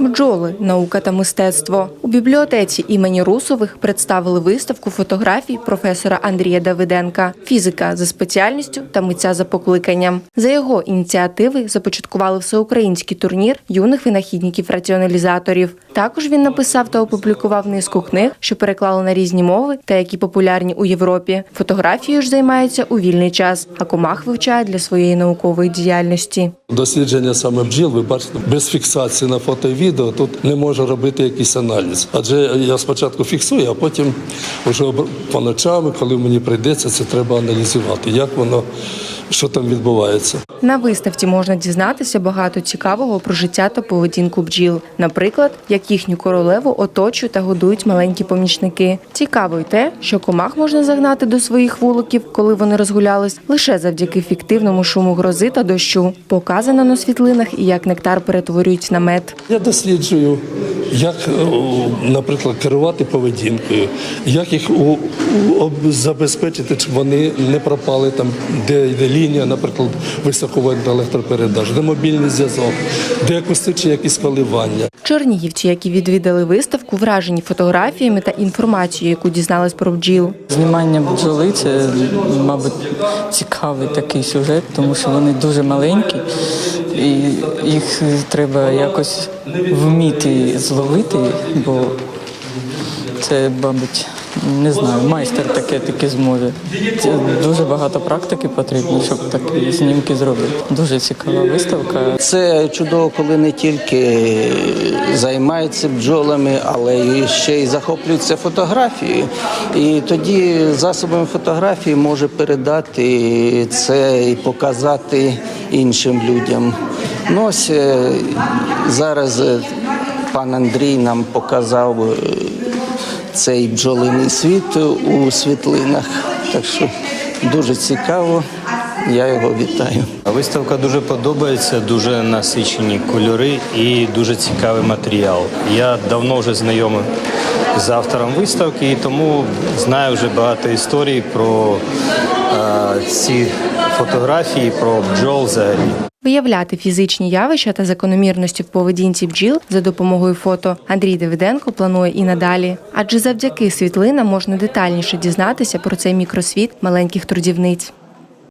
Бджоли, наука та мистецтво. У бібліотеці імені Русових представили виставку фотографій професора Андрія Давиденка, фізика за спеціальністю та митця за покликанням. За його ініціативи започаткували всеукраїнський турнір юних винахідників-раціоналізаторів. Також він написав та опублікував низку книг, що переклали на різні мови та які популярні у Європі. Фотографією ж займається у вільний час, а комах вивчає для своєї наукової діяльності. Дослідження саме бджіл, ви бачите, без фіксації на фото і тут не можу робити якийсь аналіз. Адже я спочатку фіксую, а потім вже по ночами, коли мені прийдеться, це треба аналізувати, як воно, що там відбувається. На виставці можна дізнатися багато цікавого про життя та поведінку бджіл. Наприклад, як їхню королеву оточують та годують маленькі помічники. Цікаво й те, що комах можна загнати до своїх вуликів, коли вони розгулялись, лише завдяки фіктивному шуму грози та дощу. Показано на світлинах і як нектар перетворюють на мед. Я досліджую, як, наприклад, керувати поведінкою, як їх у- у- забезпечити, щоб вони не пропали там, де йде лінія, наприклад, високовольтна електропередач, де мобільний зв'язок, де акустичні якісь коливання. Чернігівці, які відвідали виставку, вражені фотографіями та інформацією, яку дізнались про бджіл. Знімання бджоли це, мабуть, цікавий такий сюжет, тому що вони дуже маленькі, і їх треба якось вміти зловити, бо це, мабуть, не знаю, майстер таке таки зможе. Це дуже багато практики потрібно, щоб такі знімки зробити. Дуже цікава виставка. Це чудово, коли не тільки займаються бджолами, але і ще й захоплюються фотографією. І тоді засобами фотографії може передати це і показати іншим людям. Ну ось зараз е, пан Андрій нам показав е, цей бджолиний світ у світлинах. Так що дуже цікаво. Я його вітаю. Виставка дуже подобається, дуже насичені кольори і дуже цікавий матеріал. Я давно вже знайомий з автором виставки, і тому знаю вже багато історій про е, ці фотографії, про бджол взагалі. Виявляти фізичні явища та закономірності в поведінці бджіл за допомогою фото Андрій Давиденко планує і надалі. Адже завдяки світлинам можна детальніше дізнатися про цей мікросвіт маленьких трудівниць.